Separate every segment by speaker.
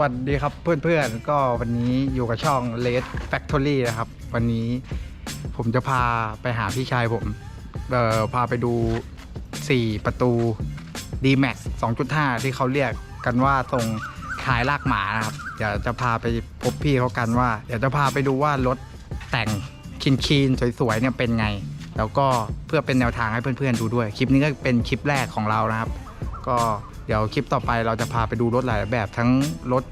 Speaker 1: วัสดีครับเพื่อนๆ ก็วันนี้อยู่กับช่อง Red Factory นะครับ วันนี้ผมจะพาไปหาพี่ชายผม เอ่อ พาไปดู 4 ประตู D-Max 2.5 ที่เขาเรียกกันว่าทรงคล้ายลากหมานะครับ เดี๋ยวจะพาไปพบพี่เขากันว่า เดี๋ยวจะพาไปดูว่ารถแต่งคินคีนสวยๆเนี่ยเป็นไง แล้วก็เพื่อเป็นแนวทางให้เพื่อนๆดูด้วย คลิปนี้ก็เป็นคลิปแรกของเรานะครับ ก็ ดี๋ยวคลิปต่อไปเราจะพาไปดูรถหลายแบบทั้งรถ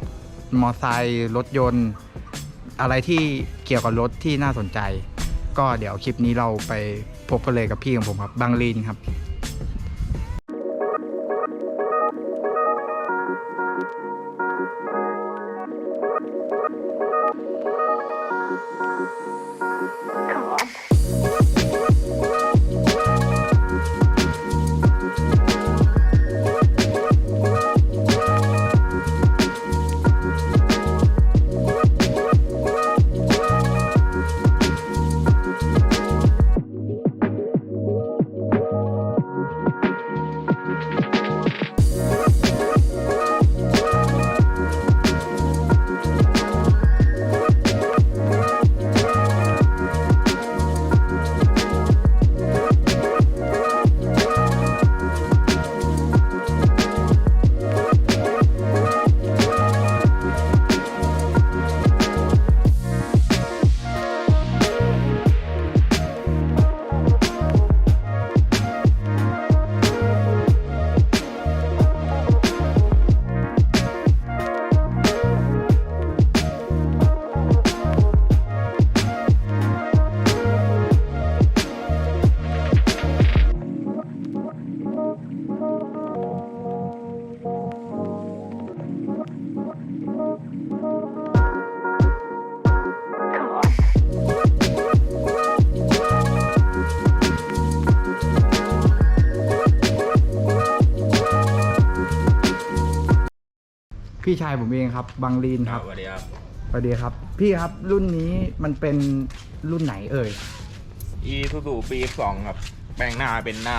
Speaker 1: มอไซค์รถยนต์ อะไรที่เกี่ยวกับรถที่น่าสนใจ ก็เดี๋ยวคลิปนี้เราไปพบกันเลยกับพี่ของผมครับบางลีนครับ พี่ชายผมเองครับบางลีน
Speaker 2: ค
Speaker 1: ค
Speaker 2: รั
Speaker 1: รั
Speaker 2: บบสวัสดีครับ
Speaker 1: สวัสดีครับ พี่ครับรุ่นนี้มันเป็นรุ่นไหนเอ่ย
Speaker 2: อีทูซูปีสองครับ แปลงหน้าเป็นหน้า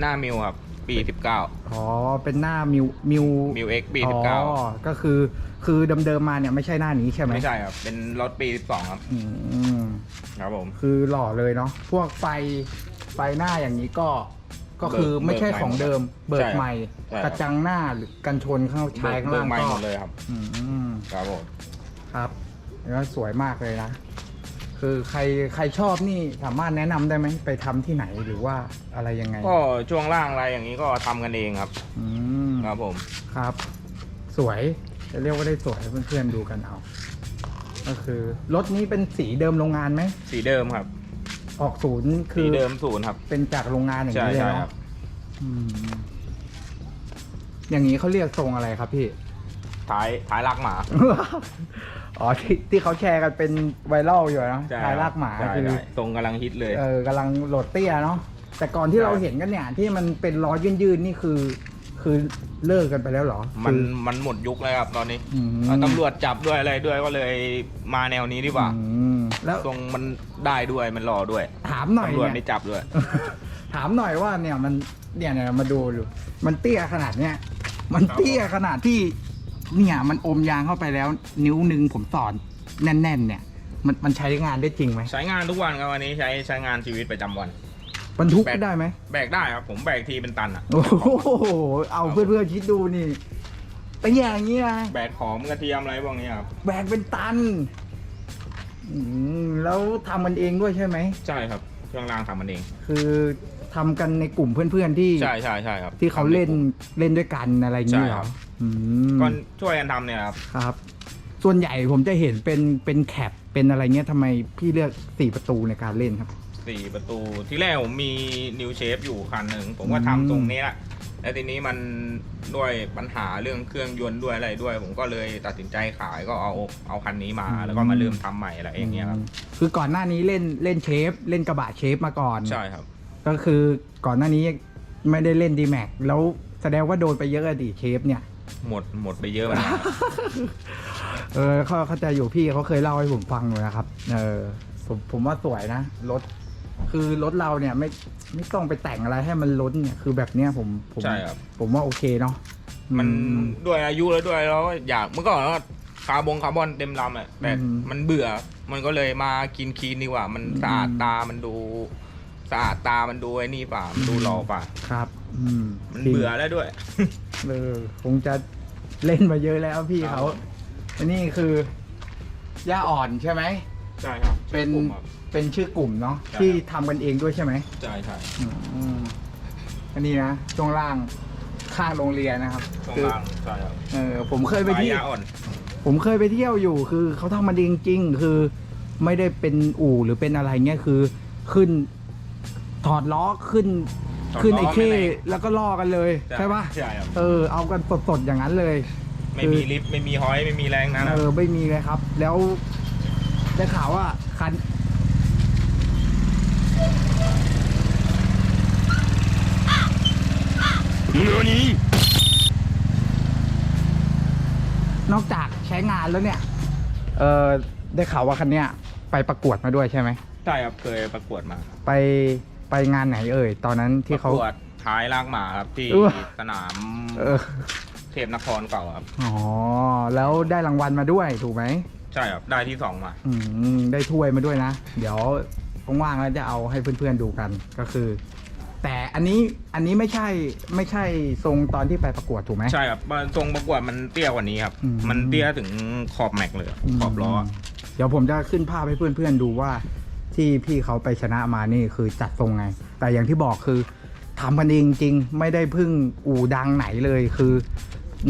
Speaker 2: หน้ามิวครับ ปีสิบเก้า
Speaker 1: อ๋อเป็นหน้ามิวมิว
Speaker 2: มิวเอ็กปี
Speaker 1: อ๋
Speaker 2: สิบเก้า
Speaker 1: อก็คือคือเดิมๆมาเนี่ยไม่ใช่หน้านี้ใช่ไหม
Speaker 2: ไม่ใช่ครับ เป็นรถปีสิบสองครับ
Speaker 1: อืม
Speaker 2: ครับผม
Speaker 1: คือหล่อเลยเนาะพวกไฟไฟหน้าอย่างนี้ก็ ก็คือ
Speaker 2: เบิก
Speaker 1: ไม่ใช่
Speaker 2: เบิกใหม่
Speaker 1: ของเดิม เบิก
Speaker 2: ใช่ครับ
Speaker 1: ใหม่
Speaker 2: ใช่ครับ
Speaker 1: กระจังหน้าหรือกันชนข้างชายข้าง
Speaker 2: เบิ
Speaker 1: ล่ากง
Speaker 2: ใหม่
Speaker 1: ก็
Speaker 2: หมดเลยครับ
Speaker 1: อืม
Speaker 2: ครับผม
Speaker 1: ครับแล้วสวยมากเลยนะ คือใครใครชอบนี่สามารถแนะนำได้ไหมไปทำที่ไหนหรือว่าอะไรยังไง
Speaker 2: ก็ช่วงล่างอะไรอย่างนี้ก็ทำกันเองครับ
Speaker 1: อืม
Speaker 2: ครับผม
Speaker 1: ครับ สวยจะเรียกว่าได้สวยให้เพื่อนๆดูกันเอา ก็คือรถนี้เป็นสีเดิมโรงงานไหม
Speaker 2: สีเดิมครับ
Speaker 1: ออกศูนย์คื
Speaker 2: สี
Speaker 1: อ
Speaker 2: เดิมศูนย์ครับ
Speaker 1: เป็นจากโรงงานอย่าง
Speaker 2: ใช่
Speaker 1: นี้เลย
Speaker 2: ใช่ครั
Speaker 1: เนาะ
Speaker 2: บ
Speaker 1: อืมอย่างนี้เขาเรียกทรงอะไรครับพี่
Speaker 2: ท้ายท้ายลากหมา
Speaker 1: อ๋อที่ที่เขาแชร์กันเป็นไวรัลอยู่นะ
Speaker 2: ใช่
Speaker 1: ชายลากหมา
Speaker 2: ใช่
Speaker 1: คือ
Speaker 2: ใช่ทรงกำลังฮิตเลย
Speaker 1: เออกำลังโหลดเตี้ยเนาะแต่ก่อนที่
Speaker 2: ใช่
Speaker 1: เราเห็นกันเนี่ย ที่มันเป็นล้อยืนๆนี่คือ คือเลิกกันไปแล้วเหรอ
Speaker 2: มัน
Speaker 1: คือ
Speaker 2: มันหมดยุคแล้วครับตอนนี้
Speaker 1: อืม
Speaker 2: ตำรวจจับด้วยอะไรด้วยก็เลยมาแนวนี้ดีกว่า
Speaker 1: อืมแล้ว
Speaker 2: ทรงมันได้ด้วยมันหล่อด้วย
Speaker 1: ถามหน่อย
Speaker 2: ตำรวจ
Speaker 1: เนี่
Speaker 2: ไม่
Speaker 1: ย
Speaker 2: จับด้วย
Speaker 1: ถามหน่อยว่าเนี่ยมันเนี่ยเนี่ยมาดูดูมันเตี้ยขนาดเนี้ยมันเตี้ยขนาดที่ เนี่ยมันอมยางเข้าไปแล้ว นิ้วหนึ่งผมสอนแน่น ๆ เนี่ย มันมันใช้งานได้จริงไหม
Speaker 2: ใช้งานทุกวันครับวันนี้ใช้ใช้งานชีวิตประจำวัน
Speaker 1: บรรทุก
Speaker 2: แบต
Speaker 1: ได้ไหม
Speaker 2: แบกได้ครับผมแบกทีเป็นตันอะ
Speaker 1: โอ้โหเอาเพื่อนๆคิดดูนี่แต่อย่างนี้นะ
Speaker 2: แบกหอมกระเทียมอะไรพวกนี้ครับ
Speaker 1: แบกเป็นตันอืมแล้วทำมันเองด้วยใช่ไหม
Speaker 2: ใช่ครับ เครื่องรางทำมันเอง
Speaker 1: คือทำกันในกลุ่มเพื่อนๆที่
Speaker 2: ใช่ใช่ใช่ครับ
Speaker 1: ที่เขาเล่นเล่นด้วยกันอะไรอย่างนี้เหร
Speaker 2: ใช่ครั
Speaker 1: อบอืม
Speaker 2: ก็ช่วยกันทำเนี่ยครับ
Speaker 1: ครับ ส่วนใหญ่ผมจะเห็นเป็นเป็นแคปเป็นอะไรเงี้ยทำไมพี่เลือกสี่ประตูในการเล่นครับ
Speaker 2: สี่ประตูที่แรกผมมีนิวเชฟอยู่คันหนึ่งผมก็
Speaker 1: อืม
Speaker 2: ทำตรงนี้แหละแล้วทีนี้มันด้วยปัญหาเรื่องเครื่องยนต์ด้วยอะไรด้วย ผมก็เลยตัดสินใจขายก็เอาเอาคันนี้มา แล้วก็มาเริ่มทำใหม่อะไรอย่างเงี้ยครับ
Speaker 1: คือก่อนหน้านี้เล่นเล่นเชฟ เล่นกระบะเชฟมาก่อน
Speaker 2: ใช่ครับ
Speaker 1: ก็คือก่อนหน้านี้ไม่ได้เล่นดีแม็กแล้วแสดงว่าโดนไปเยอะอะดิเชฟเนี่ย
Speaker 2: หมดหมดไปเยอะเหมือนกันครับ
Speaker 1: เออเขาเข้าใจอยู่พี่เขาเคยเล่าให้ผมฟังอยู่นะครับ เออผมผมว่าสวยนะรถ คือรถเราเนี่ยไม่ไม่ต้องไปแต่งอะไรให้มันล้นเนี่ยคือแบบเนี้ยผมผม
Speaker 2: ใช่ครับ
Speaker 1: ผมว่าโอเคเนาะ
Speaker 2: มัน
Speaker 1: อืม
Speaker 2: ด้วยอายุแล้วด้วยแล้วอยากเมื่อก่อนก็คาร์บงคาร์บอนเต็มลำอะแต่
Speaker 1: อืม
Speaker 2: มันเบื่อ มันก็เลยมากินคีนดีกว่า มันสะอาด
Speaker 1: อืม
Speaker 2: ตามันดูสะอาดตามันดูไอ้นี่ป่ะมันดูหล่อป่ะ
Speaker 1: ครับ อืม
Speaker 2: มัน
Speaker 1: จริง
Speaker 2: เบื่อแล้วด้วย
Speaker 1: เออคงจะเล่นมาเยอะแล้วพี่เขาอันนี้คือย่าอ่อนใช่ไหม
Speaker 2: ใช่ครับ
Speaker 1: เป็น
Speaker 2: ผมครับ
Speaker 1: เป็นชื่อกลุ่มเนาะ
Speaker 2: ใช่
Speaker 1: ที่ทำกันเองด้วยใช่ไหม
Speaker 2: ใช่ใช่
Speaker 1: อืมอันนี้นะช่วงล่างข้างโรงเรียนนะครับ
Speaker 2: ช่วง
Speaker 1: คือ
Speaker 2: ล่างใช่ครับ
Speaker 1: เออผมเคยไป
Speaker 2: ปลาย
Speaker 1: ที่
Speaker 2: ยาอ่อน
Speaker 1: ผมเคยไปเที่ยวอยู่คือเขาทำมาดีจริงๆคือไม่ได้เป็นอู่หรือเป็นอะไรเงี้ยคือขึ้นถอดล้อขึ้นขึ้นไอ้เข้แล้วก็ล่อกันเลยใช่ปะ
Speaker 2: ใช่ครับ
Speaker 1: เออเอากันสดๆอย่างนั้นเลย
Speaker 2: ไม่มีลิฟต์ไม่มีหอยไม่มีแรงนะ
Speaker 1: เออไม่มีเลยครับ แล้วได้ข่าวว่าคัน นอกจากใช้งานแล้วเนี่ย เออได้ข่าวว่าคันเนี้ยไปประกวดมาด้วยใช่ไหม
Speaker 2: ใช่ครับเคยประกวดมา
Speaker 1: ไปไปงานไหนเอ่ย ตอนนั้นที่เขา
Speaker 2: ประกวดท้ายลากหมาครับที่สนาม
Speaker 1: เออ
Speaker 2: เทพนครเก่าครับ
Speaker 1: อ๋อ แล้วได้รางวัลมาด้วยถูกไหม
Speaker 2: ใช่ครับได้ที่สองมา
Speaker 1: อืมได้ถ้วยมาด้วยนะ เดี๋ยวว่างๆแล้วจะเอาให้เพื่อนๆดูกัน ก็คือ แต่อันนี้อันนี้ไม่ใช่ไม่ใช่ทรงตอนที่ไปประกวดถูกไหม
Speaker 2: ใช่ครับมันทรงประกวดมันเตี้ยกว่านี้ครับ
Speaker 1: อืม
Speaker 2: มันเตี้ยถึงขอบแม็กเลยขอบล้อ
Speaker 1: มเดี๋ยวผมจะขึ้นภาพให้เพื่อนๆดูว่าที่พี่เขาไปชนะมานี่คือจัดทรงไง แต่อย่างที่บอกคือทำกันเองจริงๆไม่ได้พึ่งอู่ดังไหนเลยคือ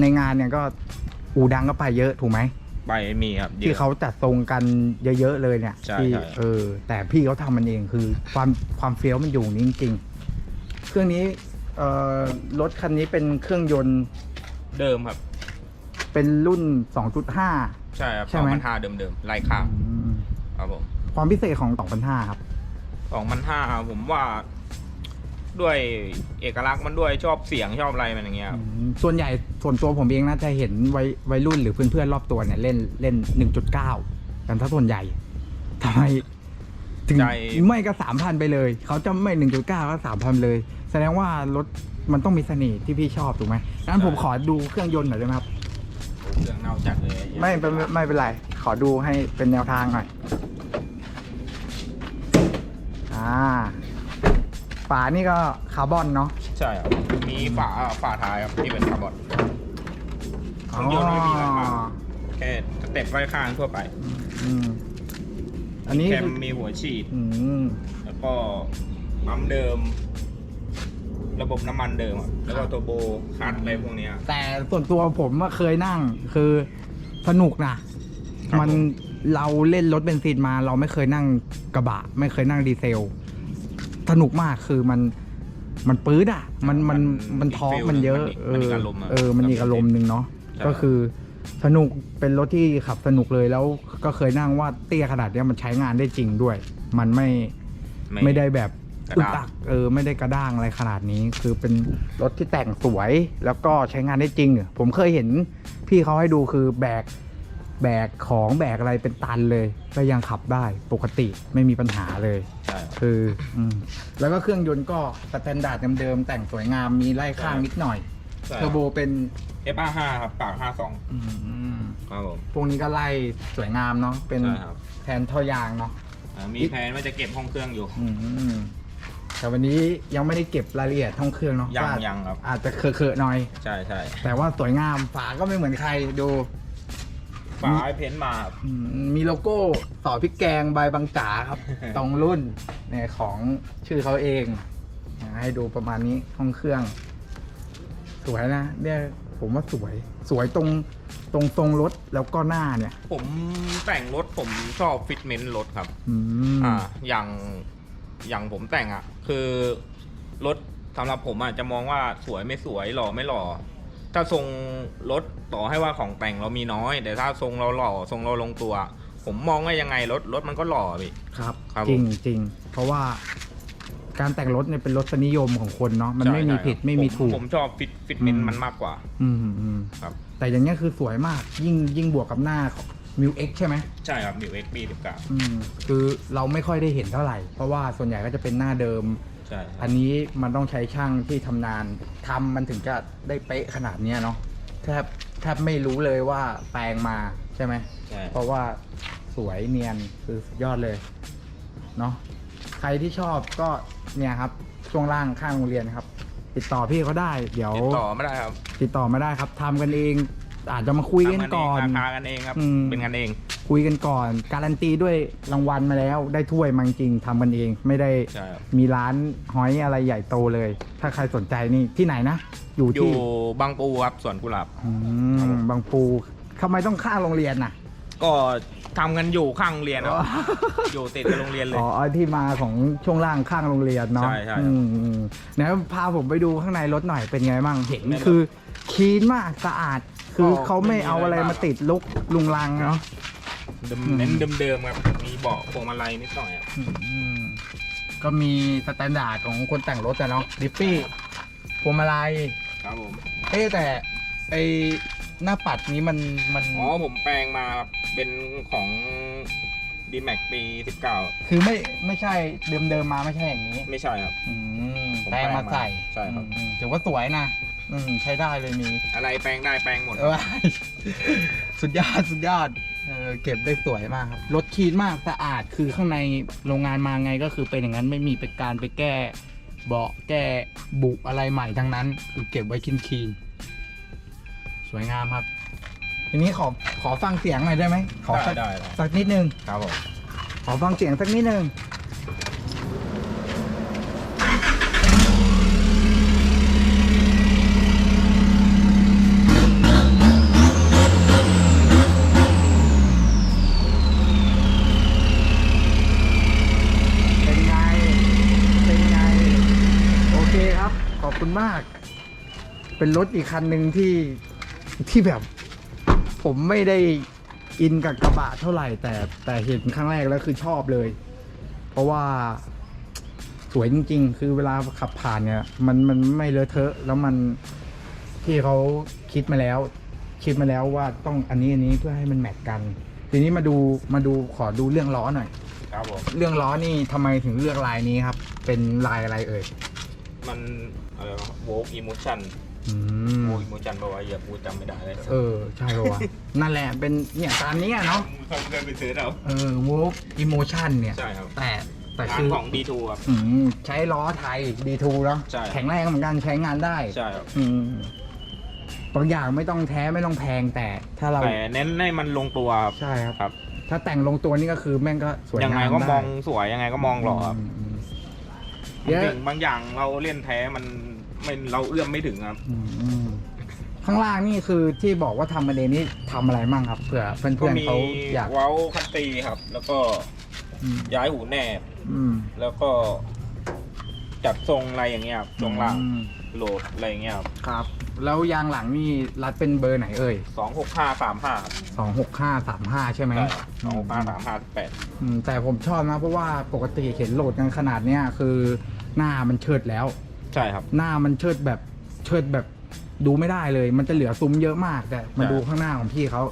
Speaker 1: ในงานเนี่ยก็อู่ดังก็ไปเยอะถูกไหม
Speaker 2: ใบมีครับยอะ
Speaker 1: ที่เขาจัดทรงกันเยอะๆเลยเนี่ย
Speaker 2: ใช่
Speaker 1: ที่
Speaker 2: ใช่
Speaker 1: เออแต่พี่เขาทำมันเองคือความความเฟี้ยวมันอยู่นี่จริงๆ เครื่องนี้เอ่อรถคันนี้เป็นเครื่องยนต์
Speaker 2: เดิมครับ
Speaker 1: เป็นรุ่น 2.5
Speaker 2: ใช่ครับ
Speaker 1: ใช่
Speaker 2: สอง
Speaker 1: ไหม
Speaker 2: พันห้าเดิมเดิมๆไล่ข้าง
Speaker 1: อืม
Speaker 2: ครับผม
Speaker 1: ความพิเศษของ2.5ครับ
Speaker 2: สองพันห้าผมว่า ด้วยเอกลักษณ์มันด้วยชอบเสียงชอบอะไรมันอย่างเงี้ยครับ
Speaker 1: อืมส่วนใหญ่ส่วนตัวผมเองนะจะเห็นวัยวัยรุ่นหรือเพื่อนๆรอบตัวเนี่ยเล่นเล่น 1.9 กันถ้าส่วนใหญ่ทำไม ถึง
Speaker 2: ใจ
Speaker 1: ไม่ก็สามพันไปเลย เขาจะไม่ 1.9 ก็สามพันเลย แสดงว่ารถมันต้องมีเสน่ห์ที่พี่ชอบถูกไหมงั้นผมขอดูเครื่องยนต์หน่อยได้ไหมครับ
Speaker 2: เครื่องเน่าจัดเลย
Speaker 1: ไม่เป็นไม่เป็นไร ขอดูให้เป็นแนวทางหน่อย อ่า ฝานี่ก็คาร์บอนเนาะ
Speaker 2: ใช่ครับมีฝาฝาท้ายครับที่เป็นคาร์บอนเครื่องยนต์ไม่มีอะไรมากแค่สเต็ปไว้ข้างทั่วไป
Speaker 1: อืม อันนี้
Speaker 2: แคมมีหัวฉีด
Speaker 1: อืม
Speaker 2: แล้วก็ปั๊มเดิม ระบบน้ำมันเดิมอะแล้วก็ตัวโบคัดอะไรพวกเนี้ย
Speaker 1: แต่ส่วนตัวผมอะเคยนั่งคือสนุกนะ
Speaker 2: ครับ
Speaker 1: มัน
Speaker 2: ผม
Speaker 1: เราเล่นรถเบนซินมา เราไม่เคยนั่งกระบะ ไม่เคยนั่งดีเซล สนุกมากคือมันมันปื๊ดอะ มันมัน
Speaker 2: มัน
Speaker 1: มันท้อง
Speaker 2: อีก
Speaker 1: มันเยอะ
Speaker 2: ฟีลหนึ่งมันอีกอารมณ์อะ
Speaker 1: เออมันอีกอารมณ์หนึ่งเนาะ
Speaker 2: ใช่
Speaker 1: ก็คือสนุกเป็นรถที่ขับสนุกเลยแล้วก็เคยนั่งว่าเตี้ยขนาดเนี้ยมันใช้งานได้จริงด้วย มันไม่ไม่ได้แบบ
Speaker 2: กระ
Speaker 1: อึก
Speaker 2: ด้าง
Speaker 1: อักเออไม่ได้กระด้างอะไรขนาดนี้ คือเป็นรถที่แต่งสวยแล้วก็ใช้งานได้จริง ผมเคยเห็นพี่เขาให้ดูคือแบกแบกของแบกอะไรเป็นตันเลย ก็ยังขับได้ปกติไม่มีปัญหาเลย
Speaker 2: ใช่ครับ
Speaker 1: คืออืมแล้วก็เครื่องยนต์ก็สแตนดาร์ดเดิมๆแต่งสวยงามมีไล่ข้างนิดหน่อย
Speaker 2: ใช่
Speaker 1: เทอร์โบเป็น
Speaker 2: เอฟห้าครับปากห้าสอง
Speaker 1: อืม
Speaker 2: ครับผม
Speaker 1: พวกนี้ก็ไล่สวยงามเนาะเป็น
Speaker 2: ใช่ครับ
Speaker 1: แทนท่อยางเนาะ
Speaker 2: อ่ามีแผนว่าจะเก็บห้องเครื่องอยู่
Speaker 1: อืม แต่วันนี้ยังไม่ได้เก็บรายละเอียดห้องเครื่องเนาะ
Speaker 2: ยัง
Speaker 1: ก็อาจ
Speaker 2: ยังครับ
Speaker 1: อาจจะเคอะๆหน่อย
Speaker 2: ใช่ใช่
Speaker 1: แต่ว่าสวยงามฝาก็ไม่เหมือนใครดู
Speaker 2: ฝาให้เพ้นท์มาครับ
Speaker 1: อืมมีโลโก้ต่อพริกแกงใบบางจ๋าครับ ตรงรุ่นเนี่ยของชื่อเขาเองอ่าให้ดูประมาณนี้ห้องเครื่อง สวยนะเนี่ยผมว่าสวย สวยตรงตรงทรงรถแล้วก็หน้าเนี่ย
Speaker 2: ผมแต่งรถผมชอบฟิตเมนต์รถครับ
Speaker 1: อืม
Speaker 2: อ่าอย่าง อย่างผมแต่งอะ คือรถสำหรับผมอะจะมองว่าสวยไม่สวยหล่อไม่หล่อ ถ้าทรงรถต่อให้ว่าของแต่งเรามีน้อย แต่ถ้าทรงเราหล่อทรงเราลงตัว ผมมองว่ายังไงรถรถมันก็หล่อพี่
Speaker 1: ครับ
Speaker 2: ครับ
Speaker 1: จริง
Speaker 2: ผม
Speaker 1: จริงเพราะว่าการแต่งรถเนี่ยเป็นรสนิยมของคนเนาะมัน
Speaker 2: ใช่
Speaker 1: ไม่มี
Speaker 2: ใช่
Speaker 1: ผิด
Speaker 2: ครับ
Speaker 1: ไม่มี
Speaker 2: ผ
Speaker 1: ถูก
Speaker 2: ผมชอบฟิตฟิตเมน
Speaker 1: อื
Speaker 2: ต์
Speaker 1: ม
Speaker 2: มันมากกว่า
Speaker 1: อืมอืม
Speaker 2: ครับ
Speaker 1: แต่อย่างเงี้ยคือสวยมากยิ่งยิ่งบวกกับหน้าของ มิวเอ็กใช่ไหม
Speaker 2: ใช่ครับมิวเอ็กปีสิบเก้า
Speaker 1: อืมคือเราไม่ค่อยได้เห็นเท่าไหร่ เพราะว่าส่วนใหญ่ก็จะเป็นหน้าเดิม
Speaker 2: ใช่ค
Speaker 1: อั
Speaker 2: รับ
Speaker 1: นนี้มันต้องใช้ช่างที่ทำนานทำมันถึงจะได้เป๊ะขนาดเนี้ยเนาะแทบแทบไม่รู้เลยว่าแปลงมาใช่ไหม
Speaker 2: ใช่
Speaker 1: เพราะว่าสวยเนียนคือสุดยอดเลยเนาะใครที่ชอบก็เนี่ยครับช่วงล่างข้างโรงเรียนครับ ติดต่อพี่เขาได้ เดี๋ยว
Speaker 2: ติดต่อไม่ได้ครับ
Speaker 1: ติดต่อมาได้ครับทำกันเอง อาจจะมาคุยกันก่อน
Speaker 2: ทำเงราคากันเองครับ
Speaker 1: อืม
Speaker 2: เป็นกันเอง
Speaker 1: คุยกันก่อน การันตีด้วยรางวัลมาแล้ว ได้ถ้วยมาจริงๆทำกันเอง ไม่ได้
Speaker 2: ใช่ครับ
Speaker 1: มีร้านหอยอะไรใหญ่โตเลย ถ้าใครสนใจนี่ที่ไหนนะ อยู่
Speaker 2: อยู่
Speaker 1: ที่
Speaker 2: บางปูครับสวนกุหลาบ
Speaker 1: อืมบางปูทำไมต้องข้างโรงเรียนน่ะ
Speaker 2: ก็ทำกันอยู่ข้างโรงเรียนครับ อยู่ติดกับโรงเรียนเลย
Speaker 1: อ๋อที่มาของช่วงล่างข้างโรงเรียนเนาะ
Speaker 2: ใช่ใช่
Speaker 1: อืมอืมไหนพาผมไปดูข้างในรถหน่อยเป็นไงบ้างเห็น
Speaker 2: ในรถ
Speaker 1: คือคลีนมากสะอาด คือ
Speaker 2: ก็
Speaker 1: เขาไม่เอาอะไร
Speaker 2: ไม่มีอะไร
Speaker 1: มาติดลุกลุงลังเนาะ
Speaker 2: เดิม
Speaker 1: อืม
Speaker 2: เน้นเดิมๆครับ มีเบาะพวงมาลัยนิดหน่อยครับ
Speaker 1: อืมก็มีสแตนดาร์ดของคนแต่งรถอะเนาะดิฟฟี่พวงมาลัย
Speaker 2: ครับผม
Speaker 1: เอ๊ะแต่ไอหน้าปัดนี้มันมัน
Speaker 2: อ๋อผมแปลงมาครับเป็นของ d m a x ปี 19
Speaker 1: คือไม่ไม่ใช่เดิมเดิมๆมาไม่ใช่อย่างนี้
Speaker 2: ไม่ใช่ครับ
Speaker 1: อืม
Speaker 2: ผม
Speaker 1: แปลงมาใส่
Speaker 2: ใช่ครับ
Speaker 1: อืมถือว่าสวยนะ อืมใช้ได้เลยมี
Speaker 2: อะไรแปลงได้แปลงหมด
Speaker 1: เออสุดยอดสุดยอดเออเก็บได้สวยมากครับรถคีนมากสะอาดคือข้างในโรงงานมาไงก็คือเป็นอย่างนั้นไม่มีไปการไปแก้เบาะแก้บุอะไรใหม่ทั้งนั้น คือเก็บไว้คินคีนๆสวยงามครับ ทีนี้ขอขอฟังเสียงหน่อยได้ไหมขอ
Speaker 2: ได้
Speaker 1: สัก
Speaker 2: ได้ได้
Speaker 1: สักนิดนึง
Speaker 2: ครับผม
Speaker 1: ขอฟังเสียงสักนิดนึงเป็นไง เป็นไง โอเคครับ ขอบคุณมาก เป็นรถอีกคันหนึ่งที่ที่แบบ ผมไม่ได้อินกับกระบะเท่าไหร่ แต่แต่เห็นครั้งแรกแล้วคือชอบเลย เพราะว่าสวยจริง ๆ คือเวลาขับผ่านเนี่ย มันมันไม่เลอะเทอะแล้วมันที่เขาคิดมาแล้ว คิดมาแล้วว่าต้องอันนี้อันนี้เพื่อให้มันแมทกัน ทีนี้มาดูมาดูขอดูเรื่องล้อหน่อย
Speaker 2: ครับผม
Speaker 1: เรื่องล้อนี่ทำไมถึงเลือกลายนี้ครับ เป็นลายอะไรเอ่ย
Speaker 2: มัน อะไรวะโวกอิโมชัน
Speaker 1: อืม
Speaker 2: โวกอิโมชันบอกว่าอย่าพูดจำไม่ได้เลย
Speaker 1: เออ ใช่ปะวะ นั่นแหละเป็นเนี่ยตามนี้อะเนาะ
Speaker 2: เคยเคยไปซื้อแล้ว
Speaker 1: เออ Wolf Emotion เนี่ย
Speaker 2: ใช่ครับ
Speaker 1: แต่แต่
Speaker 2: ร้าน
Speaker 1: คือ
Speaker 2: ของ D2 ครับ
Speaker 1: อืมใช้ล้อไทย D2 แล้ว
Speaker 2: ใช่
Speaker 1: แข็งแรงเหมือนกันใช้งานได้
Speaker 2: ใช่ครับ
Speaker 1: อืมบางอย่างไม่ต้องแท้ไม่ต้องแพงแต่ถ้าเรา
Speaker 2: แต่เน้นให้มันลงตัวครับ
Speaker 1: ใช่ครับ
Speaker 2: ครับ
Speaker 1: ถ้าแต่งลงตัวนี่ก็คือแม่งก็สวยงาม
Speaker 2: ยังไงก็
Speaker 1: ด้
Speaker 2: มองสวยยังไงก็มองหล่อครับ
Speaker 1: มอืม
Speaker 2: บางสิ่งบางอย่างเราเล่นแท้มัน ไม่เราเอื้อมไม่ถึงครับ
Speaker 1: อืมอืมข้างล่างนี่คือที่บอกว่าทำมาเองนี่ทำอะไรมั่งครับเผื่อเพื่
Speaker 2: ก็
Speaker 1: อนๆ
Speaker 2: มี
Speaker 1: เขาอยาก
Speaker 2: เว้าคัตตีครับ แล้วก็
Speaker 1: อืม
Speaker 2: ย้ายหูแนบ
Speaker 1: อืม
Speaker 2: แล้วก็ จัดทรงอะไรอย่างเงี้ยครับทรงล่าง
Speaker 1: อืม
Speaker 2: โหลดอะไรอย่างเงี้ยครับ
Speaker 1: ครับ แล้วยางหลังนี่รัดเป็นเบอร์ไหนเอ่ย
Speaker 2: สองหกห้าสามห้า
Speaker 1: สองหกห้าสามห้าใช่ไหม
Speaker 2: สองหกห้าสามห้าแปด
Speaker 1: อืมแต่ผมชอบนะเพราะว่าปกติเห็นโหลดกันขนาดเนี้ยคือหน้ามันเชิดแล้ว
Speaker 2: ใช่ครับ
Speaker 1: หน้ามันเชิดแบบเชิดแบบดูไม่ได้เลย มันจะเหลือซุ้มเยอะมากแต่มา
Speaker 2: ใช่
Speaker 1: ดูข้างหน้าของพี่เขา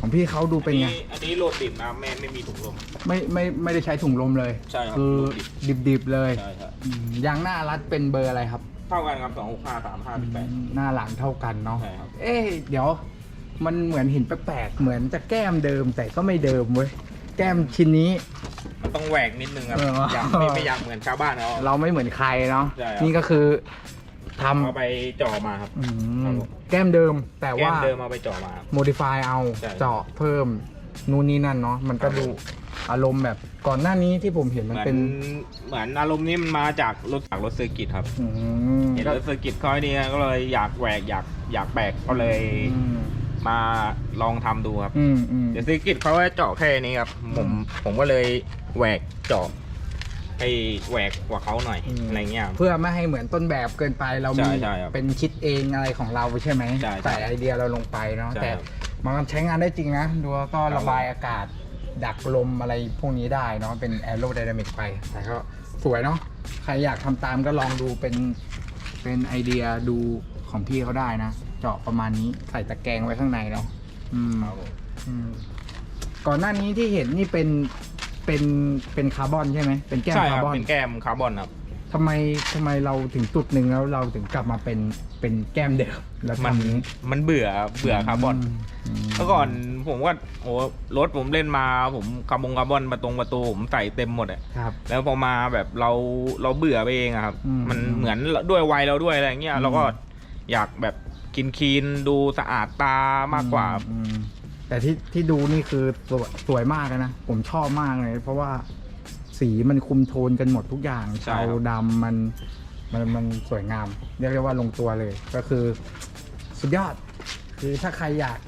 Speaker 1: ของพี่เขาดูเป็นไง
Speaker 2: อันนี้โหลดดิบนะแม่ไม่มีถุงลม
Speaker 1: ไม่ไม่ไม่ได้ใช้ถุงลมเลย
Speaker 2: ใช่ครับ
Speaker 1: คือ
Speaker 2: โหลดดิบ
Speaker 1: ดิบๆเลย
Speaker 2: ใช่ครับ
Speaker 1: อืมยางหน้ารัดเป็นเบอร์อะไรครับ
Speaker 2: เท่ากันครับสองหกห้าสามห้าแปด
Speaker 1: หน้าหลังเท่ากันเนาะ
Speaker 2: ใช่ครับ
Speaker 1: เอ๊ะเดี๋ยว มันเหมือนเห็นแปลกๆเหมือนจะแก้มเดิมแต่ก็ไม่เดิมเว้ยแก้มชิ้นนี้
Speaker 2: มัน ต้องแหวกนิดนึงครับ
Speaker 1: เออ
Speaker 2: อยากไม่ไม่อยากเหมือนชาวบ้านเขา
Speaker 1: เราไม่เหมือนใครเนาะ
Speaker 2: ใช่ครับ
Speaker 1: นี่ก็คือท
Speaker 2: เอาไปจ่อมาครับำ
Speaker 1: อืม
Speaker 2: ครับผม
Speaker 1: แก้มเดิมแต่
Speaker 2: แก้
Speaker 1: ว่า
Speaker 2: มเดิมเอาไปจ่อมาครับ
Speaker 1: modify เอา
Speaker 2: ใช่
Speaker 1: เจาะเพิ่มนู่นนี่นั่นเนาะมันก็
Speaker 2: ครับ
Speaker 1: ดูอารมณ์แบบก่อนหน้านี้ที่ผมเห็น
Speaker 2: เห
Speaker 1: มัน
Speaker 2: มือน
Speaker 1: เป็น
Speaker 2: เหมือนอารมณ์นี้มันมาจากรถจากรถเซอร์กิตครับ
Speaker 1: อืม
Speaker 2: เห็น
Speaker 1: ก็
Speaker 2: รถเซอร์กิตเขาไอ้นี่ก็เลยอยากแหวกอยากอยากแบกก็เลย
Speaker 1: อืม
Speaker 2: มาลองทำดูครับ
Speaker 1: อืมอืม
Speaker 2: เดี๋ยวเซอร์กิตเขาก็เจาะแค่นี้ครับ ผมผมก็เลย แหวกเจาะให้แหวกกว่าเขาหน่อยอะไรเงี้ยครับ
Speaker 1: เพื่อไม่ให้เหมือนต้นแบบเกินไปเรา
Speaker 2: ใช่
Speaker 1: มี
Speaker 2: ใช่ครับ
Speaker 1: เป็นคิดเองอะไรของเราใช่ไหม
Speaker 2: ใช่ใช่
Speaker 1: ใส่ไอเดียเราลงไปเนาะ
Speaker 2: ใช่
Speaker 1: แต่
Speaker 2: ครับ
Speaker 1: มันใช้งานได้จริงนะดูแล้วก็
Speaker 2: ครับ
Speaker 1: ระบายอากาศ ดักลมอะไรพวกนี้ได้เนาะเป็นแอโรไดนามิกไปแต่ก็สวยเนาะใครอยากทำตามก็ลองดูเป็นเป็นไอเดียดูของพี่เขาได้นะ เจาะประมาณนี้ใส่ตะแกรงไว้ข้างในเนาะอืม
Speaker 2: ครับผม
Speaker 1: อืมก่อนหน้านี้ที่เห็นนี่เป็น เป็นเป็นคาร์บอนใช่ไหมเป็นแก้ม
Speaker 2: ใช่ค
Speaker 1: คา
Speaker 2: รับ
Speaker 1: ร์บอน
Speaker 2: เป็นแก้มคาร์บอนครับ
Speaker 1: ททำไมทำไมเราถึงจุดหนึ่งแล้วเราถึงกลับมาเป็นเป็นแก้มเดิมแล้ว
Speaker 2: มัน
Speaker 1: ทำนี้
Speaker 2: มันเบื่อเบื่อคาร์บอน
Speaker 1: ม
Speaker 2: เมื่อก่อนผมว่าโอ้รถผมเล่นมาผมคาร์บงคาร์บอนประตรงประตูผมใส่เต็มหมดอะ
Speaker 1: ครับ
Speaker 2: แล้วพอมาแบบเราเราเบื่อไปเองอะครับ
Speaker 1: อืม
Speaker 2: มันเหมือนด้วยวัยเราด้วยอะไรเงี้ย
Speaker 1: อืม
Speaker 2: เราก็อยากแบบกินคีนดูสะอาดตามากกว่า
Speaker 1: อืม แต่ที่ที่ดูนี่คือสวยสวยมากเลยนะ ผมชอบมากเลย เพราะว่าสีมันคุมโทนกันหมดทุกอย่าง
Speaker 2: ใช่
Speaker 1: เทา
Speaker 2: ครับ
Speaker 1: ดำมันมันมันสวยงาม เรียกได้ว่าลงตัวเลย ก็คือ สุดยอด คือถ้าใครอยาก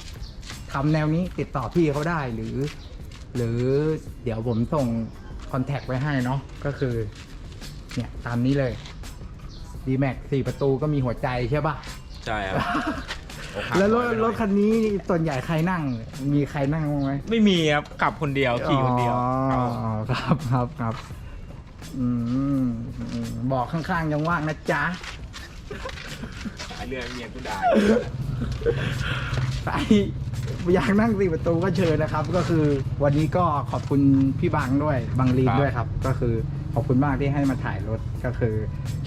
Speaker 1: ทำแนวนี้ติดต่อพี่เขาได้หรือ หรือเดี๋ยวผมส่งคอนแทคไว้ให้เนาะก็คือ เนี่ยตามนี้เลย d m a x สี่ประตูก็มีหัวใจใช่ปะ
Speaker 2: ใช่ครับอกหัก
Speaker 1: แล้วรถ
Speaker 2: น้อยไปห
Speaker 1: ร
Speaker 2: น่อย
Speaker 1: ถคันนี้ส่วนใหญ่ใครนั่ง มีใครนั่งบ้างไหม
Speaker 2: ไม่มีครับขับคนเดียวขี่คนเดียว
Speaker 1: อ๋อ
Speaker 2: ครับ
Speaker 1: ครับครับครับอืมอืมบอกข้างๆยังว่างนะจ๊ะ
Speaker 2: ไอเรื่องเมียกูด่า
Speaker 1: ใครอยากนั่งสี่ประตูก็เชิญนะครับ ก็คือวันนี้ก็ขอบคุณพี่บังด้วยบังลีนด้วยครับ ก็คือ ขอบคุณมากที่ให้มาถ่ายรถก็คือ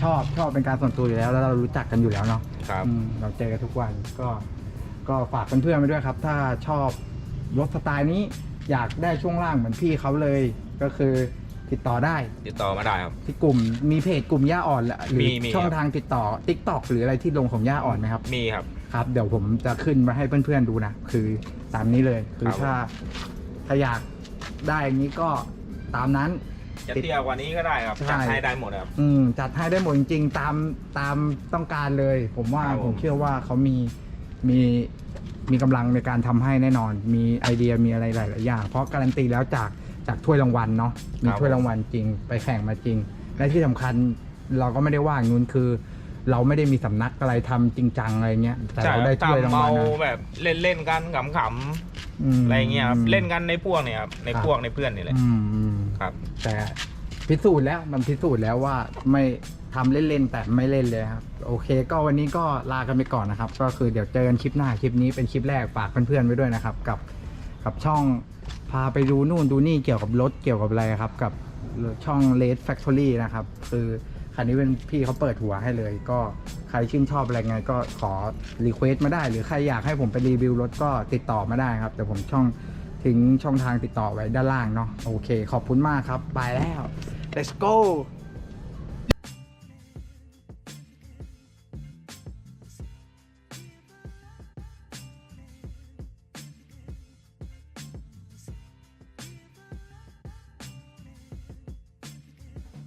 Speaker 1: ชอบชอบเป็นการส่วนตัวอยู่แล้ว แล้วเรารู้จักกันอยู่แล้วเนาะ
Speaker 2: ครับ
Speaker 1: อืมเราเจอกันทุกวันก็ ก็ฝากเพื่อนๆไปด้วยครับ ถ้าชอบรถสไตล์นี้อยากได้ช่วงล่างเหมือนพี่เขาเลย ก็คือติดต่อได้
Speaker 2: ติดต่อมาได้ครับ
Speaker 1: ที่กลุ่มมีเพจกลุ่มย่าอ่อนหรือ
Speaker 2: มีมี
Speaker 1: ช่อง
Speaker 2: ครับ
Speaker 1: ทางติดต่อ t ิ k t o k หรืออะไรที่ลงของย่าอ่อนไหมครับ
Speaker 2: มีครับ
Speaker 1: ครับเดี๋ยวผมจะขึ้นมาให้เพื่อนๆดูนะ คือตามนี้เลย คือ
Speaker 2: ครับ
Speaker 1: ถ้าถ้าอยากได้อย่างนี้ก็ตามนั้น
Speaker 2: จะเตี้ยกว่านี้ก็ได้ครับ
Speaker 1: ใช่
Speaker 2: จัดให้ได้หมดครับ
Speaker 1: อืมจัดให้ได้หมดจริงๆตามตามต้องการเลย ผมว่า
Speaker 2: ครับ
Speaker 1: ผ
Speaker 2: ผม ม
Speaker 1: เชื่อว่าเขามีมีมีกำลังในการทำให้แน่นอน มีไอเดียมีอะไรหลายๆอย่างเพราะการันตีแล้วจากจากถ้วยรางวัลเนาะมีถ้วยรางวัลจริง ไปแข่งมาจริง และที่สำคัญเราก็ไม่ได้ว่าอย่างนู้นคือ เราไม่ได้มีสำนักอะไรทำจริงจังอะไรเงี้ยแต่เราได้ถ้วยราง
Speaker 2: เมา
Speaker 1: วัลนะ
Speaker 2: แบบเล่นเล่นๆกันขำๆ
Speaker 1: ม
Speaker 2: อะไรเงี้ยครับเล่นกันในพวกเนี่ยครับใน
Speaker 1: ครับ
Speaker 2: พวกในเพื่อนนี่แหละ
Speaker 1: อืมอืม
Speaker 2: ครับ
Speaker 1: แต่พิสูจน์แล้วมันพิสูจน์แล้วว่าไม่ทำเล่นๆแต่ไม่เล่นเลยครับ โอเค ก็วันนี้ก็ลากันไปก่อนนะครับ ก็คือเดี๋ยวเจอกันคลิปหน้าคลิปนี้เป็นคลิปแรกฝากเพื่อนๆไว้ด้วยนะครับ กับกับช่องพาไปดูนู่นดูนี่เกี่ยวกับรถเกี่ยวกับอะไรครับ กับช่อง Red Factory นะครับ คือคันนี้เป็นพี่เขาเปิดหัวให้เลย ก็ใครชื่นชอบอะไรไงก็ขอรีเควสต์มาได้ หรือใครอยากให้ผมไปรีวิวรถก็ติดต่อมาได้ครับแต่ผมช่อง ถึงช่องทางติดต่อไว้ด้านล่างเนาะโอเค ขอบคุณมากครับ ไปแล้ว let's go